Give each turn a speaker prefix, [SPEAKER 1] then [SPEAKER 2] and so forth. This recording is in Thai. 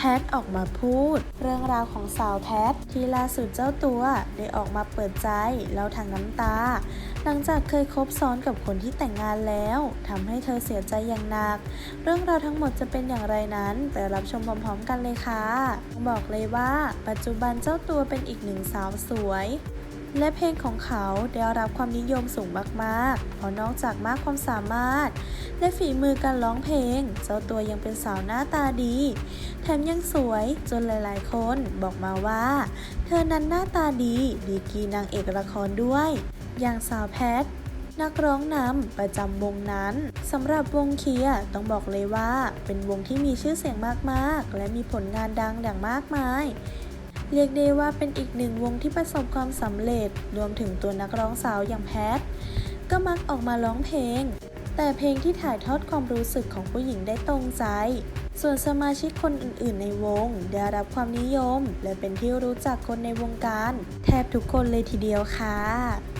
[SPEAKER 1] พทออกมาพูด เรื่องราวของสาวแพทที่ล่าสุดเจ้าตัวได้ออกมาเปิดใจเล่าทางน้ำตา หลังจากเคยคบซ้อนกับคนที่แต่งงานแล้วทำให้เธอเสียใจอย่างหนัก เรื่องราวทั้งหมดจะเป็นอย่างไรนั้นไปรับชมพร้อมๆกันเลยค่ะ บอกเลยว่าปัจจุบันเจ้าตัวเป็นอีกหนึ่งสาวสวยและเพลงของเขาได้รับความนิยมสูงมากๆ เพราะนอกจากมากความสามารถ และฝีมือการร้องเพลง เจ้าตัวยังเป็นสาวหน้าตาดี แถมยังสวยจนหลายๆ คนบอกมาว่า เธอนั้นหน้าตาดีดีกีนางเอกละครด้วย อย่างสาวแพทนักร้องนำประจำวงนั้นสำหรับวงเคียร์ต้องบอกเลยว่า เป็นวงที่มีชื่อเสียงมากๆ และมีผลงานดังอย่างมากมาย เรียกได้ว่าเป็นอีกหนึ่งวงที่ประสบความสำเร็จ รวมถึงตัวนักร้องสาวอย่างแพท ก็มักออกมาร้องเพลง แต่เพลงที่ถ่ายทอดความรู้สึกของผู้หญิงได้ตรงใจ ส่วนสมาชิกคนอื่นๆ ในวงได้รับความนิยม และเป็นที่รู้จักคนในวงการ แทบทุกคนเลยทีเดียวค่ะ